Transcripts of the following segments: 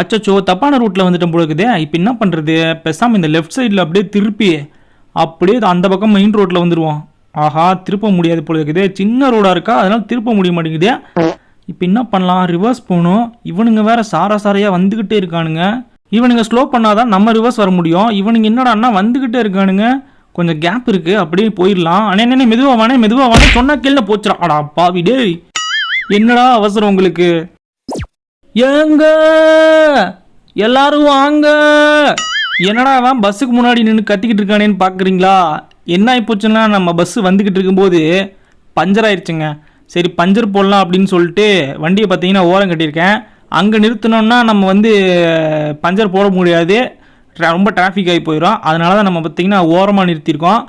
அச்சோ தப்பான ரூட்டில் வந்துட்டோம் போல இப்போ என்ன பண்ணுறது பேசாமல் இந்த லெஃப்ட் சைடில் அப்படியே திருப்பி அப்படியே அந்த பக்கம் மெயின் ரோட்டில் வந்துடுவோம் ஆஹா திருப்ப முடியாது போல இருக்குது சின்ன ரோடாக இருக்கா? அதனால திருப்ப முடிய மாட்டேங்குதே. இப்போ என்ன பண்ணலாம்? ரிவர்ஸ் போகணும். இவனுங்க வேற சாரா சாரையாக வந்துக்கிட்டே இருக்கானுங்க. இவனுங்க ஸ்லோ பண்ணாதான் நம்ம ரிவர்ஸ் வர முடியும். இவனுங்க என்னடான்னா வந்துக்கிட்டே இருக்கானுங்க. கொஞ்சம் கேப் இருக்கு. அப்படியே போயிடலாம். ஆனால் அண்ணே மெதுவா வானே மெதுவா வானே சொன்னா கீழே போச்சுடா. அடா பாவி டேய். என்னடா அவசரம் உங்களுக்கு? ஏங்க? எல்லாரும் வாங்க. என்னடா அவன் பஸ்ஸுக்கு முன்னாடி நின்று கத்திக்கிட்டு இருக்கானேன்னு பார்க்குறீங்களா என்ன ஆகிப்போச்சுன்னா நம்ம பஸ்ஸு வந்துக்கிட்டு இருக்கும்போது பஞ்சர் ஆயிடுச்சுங்க சரி பஞ்சர் போடலாம் அப்படின்னு சொல்லிட்டு வண்டியை பார்த்தீங்கன்னா ஓரம் கட்டியிருக்கேன். அங்கே நிறுத்தினோம்னா நம்ம வந்து பஞ்சர் போட முடியாது. ரொம்ப டிராஃபிக் ஆகி போயிடும் அதனால தான் நம்ம பார்த்தீங்கன்னா ஓரமாக நிறுத்தியிருக்கோம்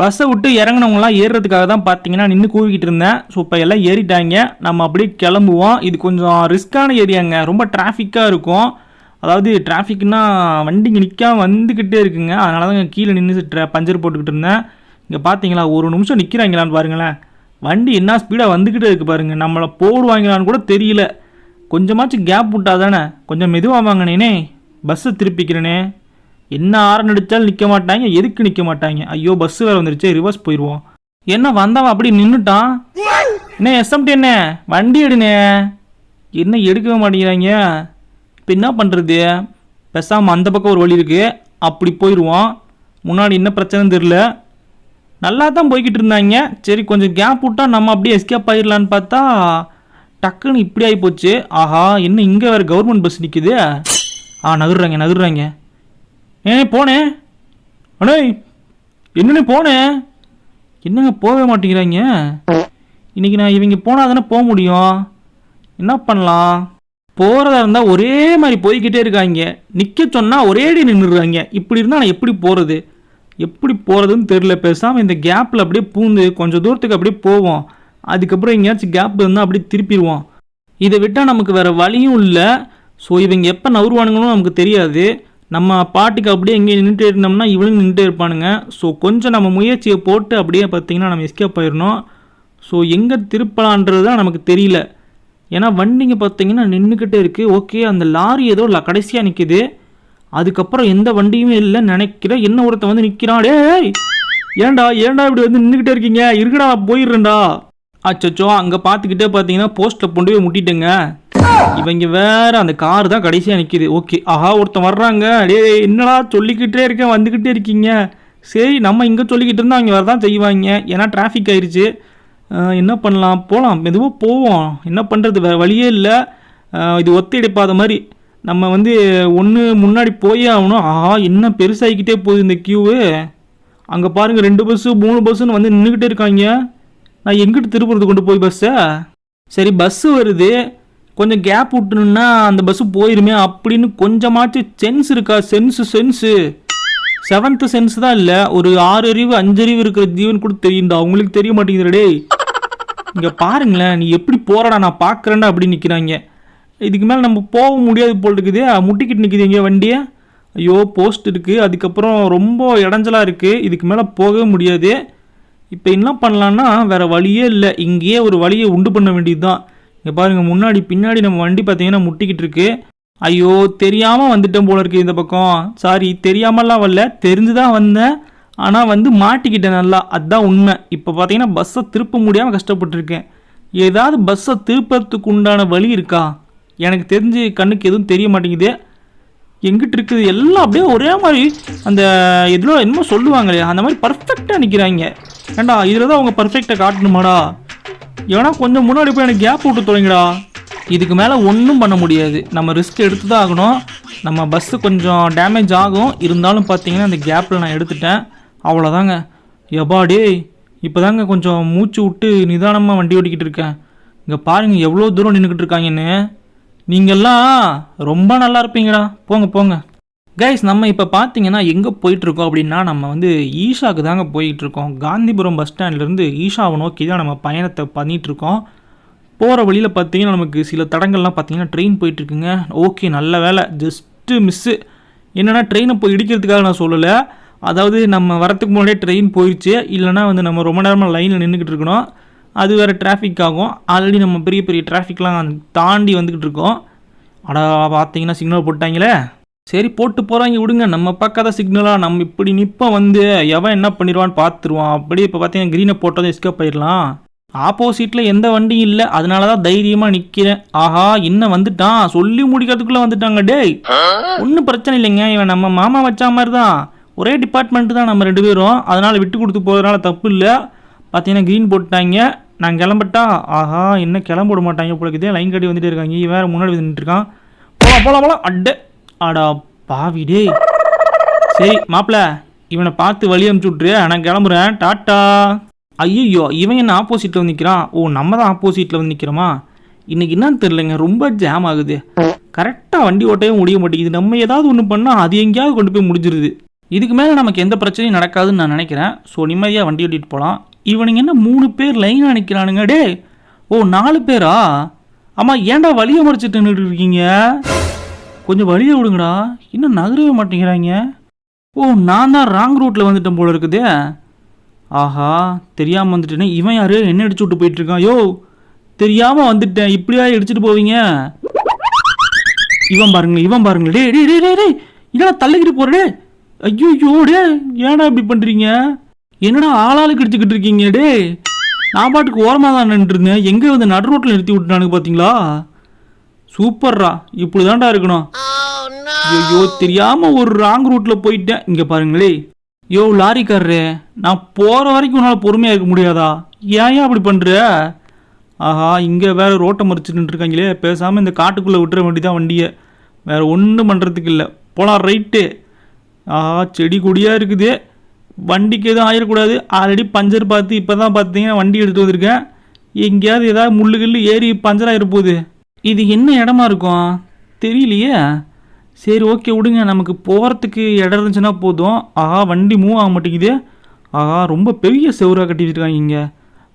பஸ்ஸை விட்டு இறங்குனவங்களாம் ஏறுறதுக்காக தான் பார்த்தீங்கன்னா நின்று கூவிக்கிட்டு இருந்தேன். ஸோ இப்போ எல்லாம் ஏறிட்டாங்க. நம்ம அப்படியே கிளம்புவோம். இது கொஞ்சம் ரிஸ்க்கான ஏரியாங்க ரொம்ப டிராஃபிக்காக இருக்கும். அதாவது டிராஃபிக்னா வண்டிங்க நிற்காம வந்துக்கிட்டே இருக்குங்க. அதனால தான் கீழே நின்று ட்ர பஞ்சர் போட்டுக்கிட்டு இருந்தேன். இங்கே பார்த்தீங்களா ஒரு நிமிஷம் நிற்கிறாங்களான்னு பாருங்களேன். வண்டி என்ன ஸ்பீடாக வந்துக்கிட்டே இருக்குது பாருங்க. நம்மளை போடுவாங்களான்னு கூட தெரியல. கொஞ்சமாச்சும் கேப் விட்டா தானே கொஞ்சம் மெதுவாக வாங்கினேனே. பஸ்ஸை திருப்பிக்கிறேனே. என்ன ஆரன் அடித்தாலும் நிற்க மாட்டாங்க எதுக்கு நிற்க மாட்டாங்க? ஐயோ பஸ்ஸு வேறு வந்துருச்சு ரிவர்ஸ் போயிடுவோம் என்ன வந்தவன் அப்படி நின்றுட்டான் என்ன எஸ்எம்டி என்ன? வண்டி எடுனே. என்ன எடுக்கவே மாட்டேங்கிறாங்க? இப்போ என்ன பண்ணுறது பேசாமல் அந்த பக்கம் ஒரு வழி இருக்குது அப்படி போயிடுவோம் முன்னாடி என்ன பிரச்சனைன்னு தெரில நல்லா தான் போய்கிட்டு இருந்தாங்க. சரி கொஞ்சம் கேப் விட்டால் நம்ம அப்படியே எஸ்கேப் ஆயிடலான்னு பார்த்தா டக்குன்னு இப்படி ஆகி போச்சு ஆஹா என்ன இங்கே வேறு கவர்மெண்ட் பஸ் நிற்குது ஆ நகர்றாங்க நகர்றாங்க. ஏ போனேன் அண்ணே என்னண்ணே போனேன் என்னங்க போகவே மாட்டேங்கிறாங்க இன்னைக்கு நான் இவங்க போனால் தானே போக முடியும். என்ன பண்ணலாம்? போகிறதா இருந்தால் ஒரே மாதிரி போய்கிட்டே இருக்காங்க நிற்க சொன்னால் ஒரேடி நின்றுடுறாங்க இப்படி இருந்தால் நான் எப்படி போகிறது எப்படி போகிறதுன்னு தெரில பேசாமல் இந்த கேப்பில் அப்படியே பூந்து கொஞ்சம் தூரத்துக்கு அப்படியே போவோம். அதுக்கப்புறம் எங்கேயாச்சும் கேப் இருந்தால் அப்படியே திருப்பிடுவோம். இதை விட்டால் நமக்கு வேறு வழியும் இல்லை. ஸோ இவங்க எப்போ நவுருவானுங்களும் நமக்கு தெரியாது. நம்ம பாட்டுக்கு அப்படியே எங்கே நின்றுட்டே இருந்தோம்னா இவளும் நின்றுட்டு இருப்பானுங்க. ஸோ கொஞ்சம் நம்ம முயற்சியை போட்டு அப்படியே பார்த்தீங்கன்னா நம்ம எஸ்கேப் ஆயிடணும் ஸோ எங்கே திருப்பலான்றது தான் நமக்கு தெரியல. ஏன்னா வண்டிங்க பார்த்தீங்கன்னா நின்றுக்கிட்டே இருக்குது ஓகே அந்த லாரி ஏதோ இல்லை கடைசியாக நிற்குது அதுக்கப்புறம் எந்த வண்டியுமே இல்லைன்னு நினைக்கிறேன் என்ன ஒருத்தன் வந்து நிற்கிறான் டே ஏன்டா ஏன்டா இப்படி வந்து நின்றுக்கிட்டே இருக்கீங்க? இருக்குடா போயிடுறேன்டா. அச்சோ அங்கே பார்த்துக்கிட்டே பார்த்தீங்கன்னா போஸ்ட்டில் கொண்டு போய் முட்டிட்டேங்க. இவங்க வேற அந்த கார் தான் கடைசியாக நிற்கிது ஓகே ஆஹா ஒருத்தன் வர்றாங்க. அடே என்னடா சொல்லிக்கிட்டே இருக்கேன் வந்துக்கிட்டே இருக்கீங்க? சரி நம்ம இங்கே சொல்லிக்கிட்டு இருந்தால் அவங்க வரதான் செய்வாங்க. ஏன்னா டிராஃபிக் ஆயிடுச்சு என்ன பண்ணலாம்? போகலாம் மெதுவாக போவோம். என்ன பண்ணுறது வேறு வழியே இல்லை. இது ஒத்திடைப்பாத மாதிரி. நம்ம வந்து ஒன்று முன்னாடி போயே ஆகணும். ஆஹா என்ன பெருசாகிக்கிட்டே போகுது இந்த க்யூவு அங்கே பாருங்கள் ரெண்டு பஸ்ஸு மூணு பஸ்ஸுன்னு வந்து நின்றுக்கிட்டே இருக்காங்க. நான் எங்கிட்டு திருப்புறது கொண்டு போய் பஸ்ஸை சரி பஸ்ஸு வருது. கொஞ்சம் கேப் விட்டுணுன்னா அந்த பஸ்ஸு போயிருமே அப்படின்னு கொஞ்சமாச்சும் சென்ஸ் இருக்கா? சென்ஸு சென்ஸு செவன்த்து சென்ஸ் தான் இல்லை. ஒரு ஆறு அறிவு அஞ்சு அறிவு இருக்கிற ஜீவன் கூட தெரியும்டா. அவங்களுக்கு தெரிய மாட்டேங்குதுடா டேய். இங்கே பாருங்களேன் நீ எப்படி போறடா? நான் பார்க்குறேன்டா அப்படின்னு நிற்கிறாங்க இதுக்கு மேலே நம்ம போக முடியாது போல் இருக்குது. முட்டிக்கிட்டு நிற்கிது எங்கேயோ வண்டியை? ஐயோ போஸ்ட் இருக்குது அதுக்கப்புறம் ரொம்ப இடைஞ்சலாக இருக்குது இதுக்கு மேலே போகவே முடியாது. இப்போ என்ன பண்ணலான்னா வேறு வழியே இல்லை. இங்கேயே ஒரு வழியை உண்டு பண்ண வேண்டியது தான் இங்கே பாருங்கள் முன்னாடி பின்னாடி நம்ம வண்டி பார்த்தீங்கன்னா முட்டிக்கிட்டு இருக்கு. ஐயோ தெரியாமல் வந்துட்டேன் போல இருக்குது இந்த பக்கம். சாரி தெரியாமலாம் வரல தெரிஞ்சு தான் வந்தேன். ஆனால் வந்து மாட்டிக்கிட்டேன் நல்லா. அதுதான் உண்மை. இப்போ பார்த்தீங்கன்னா பஸ்ஸை திருப்ப முடியாமல் கஷ்டப்பட்டிருக்கேன். ஏதாவது பஸ்ஸை திருப்பறதுக்கு உண்டான வழி இருக்கா? எனக்கு தெரிஞ்சு கண்ணுக்கு எதுவும் தெரிய மாட்டேங்குது. எங்கிட்டு இருக்குது? எல்லாம் அப்படியே ஒரே மாதிரி அந்த இதில் என்னமோ சொல்லுவாங்களே. அந்த மாதிரி பர்ஃபெக்டாக நிற்கிறாங்க ஏண்டா இதில் தான் அவங்க பர்ஃபெக்டாக காட்டணுமாடா? ஏன்னா கொஞ்சம் முன்னாடி போய் எனக்கு கேப் விட்டு தொடங்கிடா இதுக்கு மேலே ஒன்றும் பண்ண முடியாது. நம்ம ரிஸ்க் எடுத்து தான் ஆகணும். நம்ம பஸ்ஸு கொஞ்சம் டேமேஜ் ஆகும். இருந்தாலும் பார்த்தீங்கன்னா அந்த கேப்பில் நான் எடுத்துட்டேன். அவ்வளோதாங்க எபா டேய் இப்போ தாங்க கொஞ்சம் மூச்சு விட்டு நிதானமாக வண்டி ஓட்டிக்கிட்டு இருக்கேன். இங்கே பாருங்கள் எவ்வளோ தூரம் நின்றுக்கிட்டு இருக்காங்கன்னு. நீங்கள்லாம் ரொம்ப நல்லா இருப்பீங்கடா. போங்க போங்க. கைஸ் நம்ம இப்போ பார்த்தீங்கன்னா எங்கே போயிட்டுருக்கோம் அப்படின்னா நம்ம வந்து ஈஷாவுக்கு தாங்க போயிட்டுருக்கோம். காந்திபுரம் பஸ் ஸ்டாண்ட்லேருந்து ஈஷாவை நோக்கி தான் நம்ம பயணத்தை பண்ணிகிட்ருக்கோம் போகிற வழியில் பார்த்தீங்கன்னா நமக்கு சில தடங்கள்லாம் பார்த்தீங்கன்னா ட்ரெயின் போயிட்டுருக்குங்க. ஓகே நல்ல வேலை. ஜஸ்ட்டு மிஸ்ஸு என்னென்னா ட்ரெயினை போய் இடிக்கிறதுக்காக நான் சொல்லலை. அதாவது நம்ம வரத்துக்கு முன்னாடியே ட்ரெயின் போயிடுச்சு இல்லைனா வந்து நம்ம ரொம்ப நேரமாக லைனில் நின்றுக்கிட்டு இருக்கணும். அது வேறு டிராஃபிக் ஆகும். ஆல்ரெடி நம்ம பெரிய பெரிய டிராஃபிக்லாம் தாண்டி வந்துக்கிட்டு இருக்கோம். அடா பார்த்தீங்கன்னா சிக்னல் போட்டாங்களே. சரி போட்டு போகிறாங்க விடுங்க. நம்ம பார்க்காத சிக்னலாக நம்ம இப்படி நிற்போம் வந்து எவன் என்ன பண்ணிடுவான்னு பார்த்துருவான். அப்படியே இப்போ பார்த்தீங்கன்னா க்ரீனை போட்டதும் எஸ்கேப் ஆயிடலாம். ஆப்போசிட்டில் எந்த வண்டியும் இல்லை. அதனால தான் தைரியமாக நிற்கிறேன் ஆஹா இன்னும் வந்துட்டான்? சொல்லி முடிக்கிறதுக்குள்ளே வந்துட்டாங்க டேய். ஒன்றும் பிரச்சனை இல்லைங்க. இவன் நம்ம மாமா வச்ச மாதிரி தான் ஒரே டிபார்ட்மெண்ட் தான் நம்ம ரெண்டு பேரும். அதனால் விட்டு கொடுத்து போகிறதுனால தப்பு இல்லை. பார்த்தீங்கன்னா க்ரீன் போட்டாங்க நான் கிளம்பட்டா ஆஹா என்ன கிளம்ப விட மாட்டாங்க போலக்குதே லைன் கட்டி வந்துட்டு இருக்காங்க. வேறு முன்னாடி வந்துட்டு இருக்கான். போகலாம் போகலாம் போகலாம் அட்டே அடா பாவி டேய். சரி மாப்பிள இவனை பார்த்து வழி அனுப்பிச்சுட்ரு நான் கிளம்புறேன். டாட்டா. ஐயோ இவன் என்ன ஆப்போசிட்டில் வந்து நிற்கிறான் ஓ நம்ம தான் ஆப்போசிட்டில் வந்து நிற்கிறோமா இன்னைக்கு என்னன்னு தெரிலங்க ரொம்ப ஜாம் ஆகுது. கரெக்டாக வண்டி ஓட்டவே முடிய மாட்டேங்குது. நம்ம ஏதாவது ஒன்று பண்ணால் அது எங்கேயாவது கொண்டு போய் முடிஞ்சிருது. இதுக்கு மேலே நமக்கு எந்த பிரச்சனையும் நடக்காதுன்னு நான் நினைக்கிறேன். ஸோ நிம்மதியாக வண்டி ஓட்டிகிட்டு போகலாம் இவனுங்க என்ன மூணு பேர் லைனாக நிற்கிறானுங்க டே ஓ நாலு பேரா? ஆமாம் ஏன்டா வழியை மறைச்சிட்டு நின்றுட்டு இருக்கீங்க? கொஞ்சம் வழியை விடுங்கடா. இன்னும் நகரவே மாட்டேங்கிறாங்க ஓ நான் தான் ராங் ரூட்டில் வந்துட்டேன் போல இருக்குதே. ஆஹா தெரியாமல் வந்துட்டேனே. இவன் யாரு? என்ன அடிச்சு விட்டு போயிட்டுருக்கான் யோ தெரியாமல் வந்துட்டேன். இப்படியா அடிச்சுட்டு போவீங்க. இவன் பாருங்களேன் இவன் பாருங்களேன் டே டே டே டே டே தள்ளிக்கிட்டு போறடே ஐயோ ஐயோ டே ஏன்டா இப்படி பண்ணுறீங்க என்னடா ஆளாளுக்கு அடிச்சுக்கிட்டு இருக்கீங்க? டே நான் பாட்டுக்கு ஓரமாக தான் நின்றுருந்தேன் எங்கே வந்து நடு ரோட்டில் நிறுத்தி விட்டுனானுங்க பார்த்தீங்களா சூப்பர்ரா. இப்படி தான்டா இருக்கணும். ஐயோ தெரியாம ஒரு ராங் ரூட்ல போயிட்டேன். இங்க பாருங்களே. யோ லாரிக்காரரே நான் போற வரைக்கும் உன்னால பொறுமையா இருக்க முடியாதா? ஏன் ஏன் அப்படி பண்ற? ஆஹா இங்க வேற ரோட்டை மறிச்சுட்டு இருக்காங்களே பேசாம இந்த காட்டுக்குள்ள விட்டுற வேண்டியதான் வண்டியை. வேற ஒன்றும் பண்றதுக்கு இல்லை. போலாம் ரைட்டு. ஆஹா செடி கொடியா இருக்குது. வண்டிக்கு எதுவும் ஆயிடக்கூடாது ஆல்ரெடி பஞ்சர் பார்த்து இப்போ தான் பார்த்தீங்கன்னா வண்டி எடுத்து வந்திருக்கேன். எங்கேயாவது ஏதாவது முள்ளு கிள்ளு ஏறி பஞ்சர் ஆயிட போகுது இது என்ன இடமா இருக்கும்? தெரியலையே. சரி ஓகே விடுங்க. நமக்கு போகிறதுக்கு இடம் இருந்துச்சுன்னா போதும். ஆஹா வண்டி மூவ் ஆக மாட்டேங்குது. ஆஹா ரொம்ப பெரிய செவராக கட்டி வச்சுருக்காங்க இங்கே.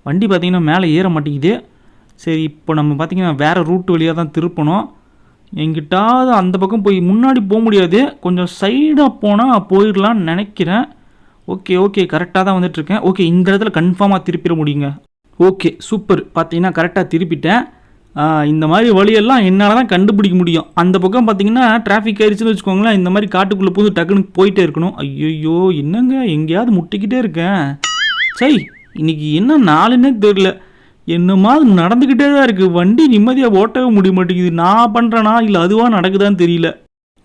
வண்டி பார்த்தீங்கன்னா மேலே ஏற மாட்டேங்குது. சரி இப்போ நம்ம பார்த்தீங்கன்னா வேறு ரூட் வழியாக தான் திருப்பணும். எங்கிட்டாவது அந்த பக்கம் போய் முன்னாடி போக முடியாது. கொஞ்சம் சைடாக போனால் போயிடலான்னு நினைக்கிறேன். ஓகே ஓகே கரெக்டாக தான் வந்துட்டுருக்கேன் ஓகே இந்த இடத்துல கன்ஃபார்மாக திருப்பிட முடியுங்க. ஓகே சூப்பர் பார்த்தீங்கன்னா கரெக்டாக திருப்பிட்டேன். இந்த மாதிரி வழியெல்லாம் என்னால் தான் கண்டுபிடிக்க முடியும். அந்த பக்கம் பார்த்தீங்கன்னா டிராஃபிக் ஆயிடுச்சுன்னு வச்சுக்கோங்களேன் இந்த மாதிரி காட்டுக்குள்ளே போது டக்குன்னு போயிட்டே இருக்கணும். ஐயோ என்னங்க? எங்கேயாவது முட்டிக்கிட்டே இருக்கேன். சரி இன்னைக்கு என்ன நாளுன்னே தெரில என்னமா நடந்துக்கிட்டே தான் இருக்குது வண்டி நிம்மதியாக ஓட்டவே முடிய மாட்டேங்குது. நான் பண்ணுறேனா இல்லை அதுவாக நடக்குதான்னு தெரியல.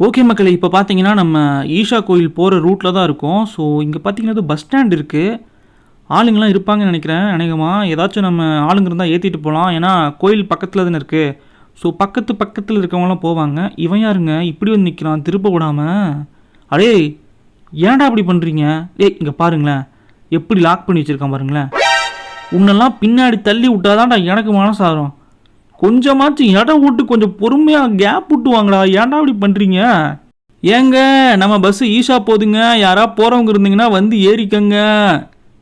ஓகே மக்களே இப்போ பார்த்தீங்கன்னா நம்ம ஈஷா கோயில் போகிற ரூட்டில் தான் இருக்கோம். ஸோ இங்கே பார்த்தீங்கன்னா பஸ் ஸ்டாண்ட் இருக்குது ஆளுங்கெல்லாம் இருப்பாங்கன்னு நினைக்கிறேன் அநேகமாக ஏதாச்சும் நம்ம ஆளுங்க இருந்தால் ஏற்றிட்டு போகலாம் ஏன்னா கோயில் பக்கத்தில் தானே இருக்குது ஸோ பக்கத்து பக்கத்தில் இருக்கவங்களாம் போவாங்க. இவன் யாருங்க? இப்படி வந்து நிற்கிறான் திருப்ப விடாமல் அடே ஏன்டா அப்படி பண்ணுறீங்க ஏய் இங்கே பாருங்களேன். எப்படி லாக் பண்ணி வச்சுருக்கான் பாருங்களேன். உன்னெல்லாம் பின்னாடி தள்ளி விட்டாதான்டா எனக்கு மனசாரும். கொஞ்சமாச்சும் இடம் விட்டு கொஞ்சம் பொறுமையாக கேப் விட்டு வாங்கடா. ஏன்டா அப்படி பண்ணுறீங்க ஏங்க நம்ம பஸ்ஸு ஈஷா போகுதுங்க யாராவது போகிறவங்க இருந்தீங்கன்னா வந்து ஏறிக்கங்க.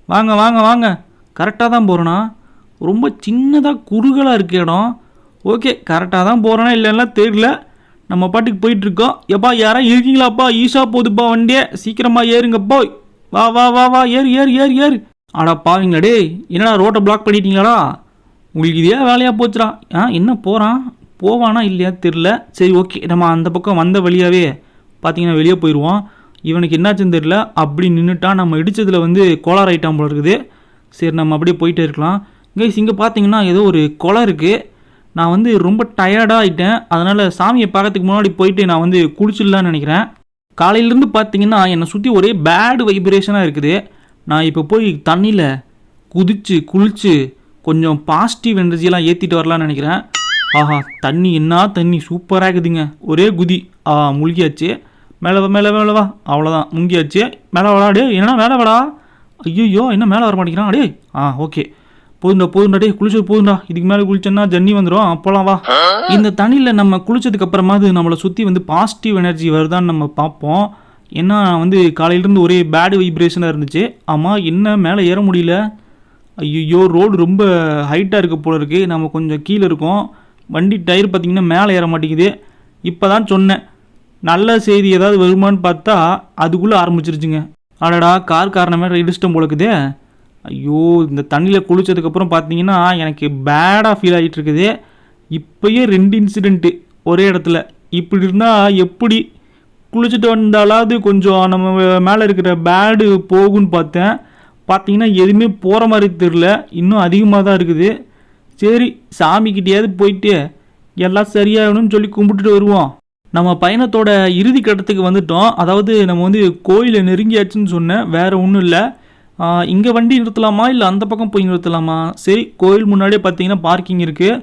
வாங்க வாங்க வாங்க. கரெக்டாக தான் போகிறோண்ணா ரொம்ப சின்னதாக குறுகலாக இருக்க இடம். ஓகே கரெக்டாக தான் போகிறோன்னா இல்லைன்னா தெரியல. நம்ம பாட்டுக்கு போயிட்டுருக்கோம். எப்பா யாரா இருக்கீங்களாப்பா? ஈஷா போகுதுப்பா வண்டியே. சீக்கிரமாக ஏறுங்கப்பா வா வா வா வா. ஏறு ஏறு ஏறு ஏறு. ஆடா பாவீங்களா டேய். என்னடா ரோட்டை பிளாக் பண்ணிட்டீங்களாடா? உங்களுக்கு இதே வேலையாக போச்சுடா. ஆ என்ன போகிறான் போவானா இல்லையா தெரில சரி ஓகே நம்ம அந்த பக்கம் வந்த வழியாகவே பார்த்தீங்கன்னா வெளியே போயிடுவோம் இவனுக்கு என்னாச்சுன்னு தெரியல. அப்படி நின்றுட்டான் நம்ம இடித்ததில் வந்து கோளார் ஐட்டம் போல இருக்குது. சரி நம்ம அப்படியே போயிட்டே இருக்கலாம். கைஸ் இங்கே பார்த்தீங்கன்னா ஏதோ ஒரு குளம் இருக்குது நான் வந்து ரொம்ப டயர்டாக ஆகிட்டேன் அதனால் சாமியை பார்க்கறதுக்கு முன்னாடி போயிட்டு நான் வந்து குளிச்சிடலான்னு நினைக்கிறேன். காலையிலேருந்து பார்த்தீங்கன்னா என்னை சுற்றி ஒரே பேட் வைப்ரேஷனாக இருக்குது. நான் இப்போ போய் தண்ணியில் குதிச்சு குளிச்சு கொஞ்சம் பாசிட்டிவ் எனர்ஜியெல்லாம் ஏற்றிட்டு வரலான்னு நினைக்கிறேன். ஆஹா தண்ணி என்ன தண்ணி? சூப்பராக இருக்குதுங்க. ஒரே குதி. ஆ முழுகியாச்சு. மேலே வா மேலே மேலே வா. அவ்வளோதான் முங்கியாச்சு மேலே வாடா அடே என்னடா மேலே வாடா? ஐயோ என்ன மேலே வர மாட்டேங்கிறான் அடே ஆ ஓகே. போதுண்டா போதுண்டா டே குளிச்சது போதுண்டா இதுக்கு மேலே குளிச்சோன்னா ஜன்னி வந்துடும் அப்போலாம் வா. இந்த தண்ணியில் நம்ம குளிச்சதுக்கு அப்புறமாவது நம்மளை சுற்றி வந்து பாசிட்டிவ் எனர்ஜி வருதான்னு நம்ம பார்ப்போம். ஏன்னா வந்து காலையிலேருந்து ஒரே பேடு வைப்ரேஷனாக இருந்துச்சு. ஆமாம் என்ன மேலே ஏற முடியல? ஐயோ ரோடு ரொம்ப ஹைட்டாக இருக்க போல இருக்குது நம்ம கொஞ்சம் கீழே இருக்கோம். வண்டி டயர் பார்த்தீங்கன்னா மேலே ஏற மாட்டேங்குது. இப்போ தான் சொன்னேன். நல்ல செய்தி ஏதாவது வருமான்னு பார்த்தா அதுக்குள்ளே ஆரம்பிச்சிருச்சுங்க. அடடா கார் காரணமே இடிச்சிட்டம் போலக்குதே. ஐயோ இந்த தண்ணியில் குளிச்சதுக்கப்புறம் பார்த்தீங்கன்னா எனக்கு பேடாக ஃபீல் ஆகிட்டு இருக்குது. இப்போயே ரெண்டு இன்சிடெண்ட்டு ஒரே இடத்துல. இப்படி இருந்தால் எப்படி குளிச்சுட்டு வந்தாலாவது கொஞ்சம் நம்ம மேலே இருக்கிற பேடு போகும்னு பார்த்தேன். பார்த்தீங்கன்னா எதுவுமே போகிற மாதிரி தெரில இன்னும் அதிகமாக தான் இருக்குது. சரி சாமிக்கிட்டேயாவது போயிட்டு எல்லாம் சரியாகணும்னு சொல்லி கும்பிட்டுட்டு வருவோம். நம்ம பயணத்தோட இறுதி கட்டத்துக்கு வந்துட்டோம். அதாவது நம்ம வந்து கோயிலை நெருங்கியாச்சுன்னு சொன்னேன். வேற ஒன்றும் இல்லை. இங்கே வண்டி நிறுத்தலாமா? இல்லை அந்த பக்கம் போய் நிறுத்தலாமா? சரி கோயில் முன்னாடியே பார்த்தீங்கன்னா பார்க்கிங் இருக்குது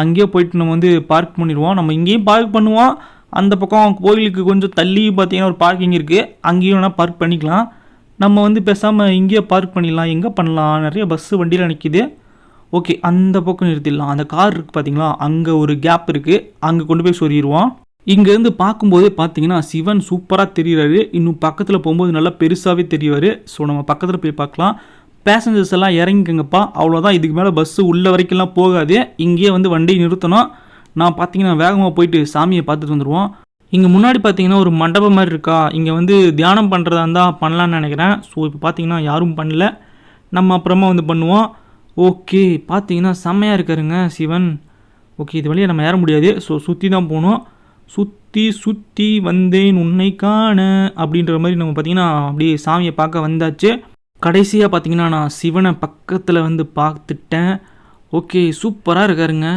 அங்கேயே போயிட்டு நம்ம வந்து பார்க் பண்ணிடுவோம். நம்ம இங்கேயும் பார்க் பண்ணுவோம். அந்த பக்கம் கோயிலுக்கு கொஞ்சம் தள்ளி பார்த்தீங்கன்னா ஒரு பார்க்கிங் இருக்குது அங்கேயும் வேணால் பார்க் பண்ணிக்கலாம். நம்ம வந்து பேசாமல் இங்கேயே பார்க் பண்ணிடலாம். எங்கே பண்ணலாம்? நிறைய பஸ்ஸு வண்டியில் நிற்கிது ஓகே அந்த பக்கம் நிறுத்திடலாம். அந்த கார் இருக்குது பார்த்தீங்களா அங்கே ஒரு கேப் இருக்குது அங்கே கொண்டு போய் சொருகிடுவோம். இங்கேருந்து பார்க்கும்போதே பார்த்தீங்கன்னா சிவன் சூப்பராக தெரிகிறாரு இன்னும் பக்கத்தில் போகும்போது நல்லா பெருசாகவே தெரிவார். ஸோ நம்ம பக்கத்தில் போய் பார்க்கலாம். பேசஞ்சர்ஸ் எல்லாம் இறங்கிக்கங்கப்பா. அவ்வளோதான் இதுக்கு மேலே பஸ்ஸு உள்ள வரைக்கும்லாம் போகாது. இங்கேயே வந்து வண்டி நிறுத்தணும். நான் பார்த்தீங்கன்னா வேகமாக போயிட்டு சாமியை பார்த்துட்டு வந்துடுவோம் இங்கே முன்னாடி பார்த்தீங்கன்னா ஒரு மண்டபம் மாதிரி இருக்கா? இங்கே வந்து தியானம் பண்ணுறதா இருந்தால் பண்ணலான்னு நினைக்கிறேன். ஸோ இப்போ பார்த்தீங்கன்னா யாரும் பண்ணல. நம்ம அப்புறமா வந்து பண்ணுவோம். ஓகே பார்த்தீங்கன்னா செம்மையாக இருக்காருங்க சிவன். ஓகே இது வழியாக நம்ம ஏற முடியாது. ஸோ சுற்றி தான் போகணும். சுற்றி சுற்றி வந்தேன் உன்னை காண அப்படின்ற மாதிரி நம்ம பார்த்தீங்கன்னா அப்படியே சாமியை பார்க்க வந்தாச்சு. கடைசியாக பார்த்தீங்கன்னா நான் சிவனை பக்கத்தில் வந்து பார்த்துட்டேன். ஓகே சூப்பராக இருக்காருங்க.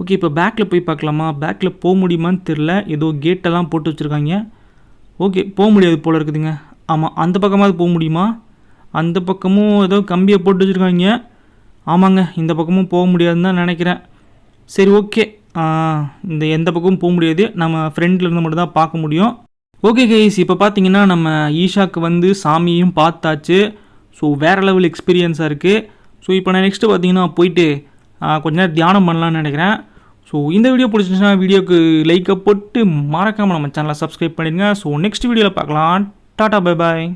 ஓகே இப்போ பேக்கில் போய் பார்க்கலாமா? பேக்கில் போக முடியுமான்னு தெரில ஏதோ கேட்டெல்லாம் போட்டு வச்சுருக்காங்க. ஓகே போக முடியாது போல் இருக்குதுங்க. ஆமாம் அந்த பக்கமாவது போக முடியுமா? அந்த பக்கமும் ஏதோ கம்பியை போட்டு வச்சுருக்காங்க. ஆமாங்க இந்த பக்கமும் போக முடியாதுன்னு தான் நினைக்கிறேன். சரி ஓகே. இந்த எந்த பக்கமும் போக முடியாது. நம்ம ஃப்ரெண்டில் இருந்து மட்டும் தான் பார்க்க முடியும். ஓகே கைஸ் இப்போ பார்த்தீங்கன்னா நம்ம ஈஷாக்கு வந்து சாமியும் பார்த்தாச்சு. ஸோ வேறு லெவல் எக்ஸ்பீரியன்ஸாக இருக்குது ஸோ இப்போ நான் நெக்ஸ்ட்டு பார்த்தீங்கன்னா போயிட்டு கொஞ்ச நேரம் தியானம் பண்ணலான்னு நினைக்கிறேன். ஸோ இந்த வீடியோ பிடிச்சிருந்துச்சுன்னா வீடியோக்கு லைக்கை போட்டு மறக்காமல் நம்ம சேனலை சப்ஸ்கிரைப் பண்ணிடுங்க. ஸோ நெக்ஸ்ட் வீடியோவில் பார்க்கலாம். Tata bye bye